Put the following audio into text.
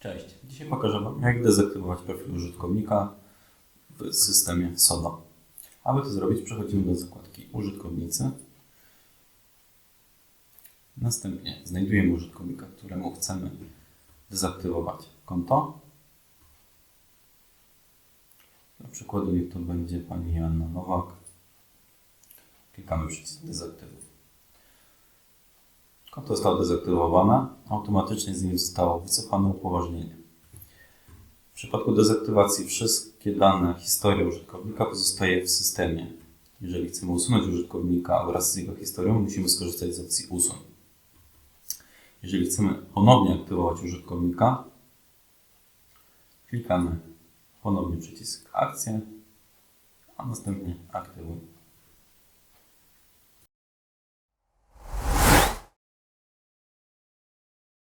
Cześć. Dzisiaj pokażę Wam, jak dezaktywować profil użytkownika w systemie SODA. Aby to zrobić, przechodzimy do zakładki Użytkownicy. Następnie znajdujemy użytkownika, któremu chcemy dezaktywować konto. Dla przykładu niech to będzie Pani Joanna Nowak. Klikamy przycisk Dezaktywuj. Konto zostało dezaktywowane, automatycznie z nim zostało wycofane upoważnienie. W przypadku dezaktywacji wszystkie dane, historia użytkownika pozostaje w systemie. Jeżeli chcemy usunąć użytkownika wraz z jego historią, musimy skorzystać z opcji usuń. Jeżeli chcemy ponownie aktywować użytkownika, klikamy ponownie przycisk akcję, a następnie aktywuj.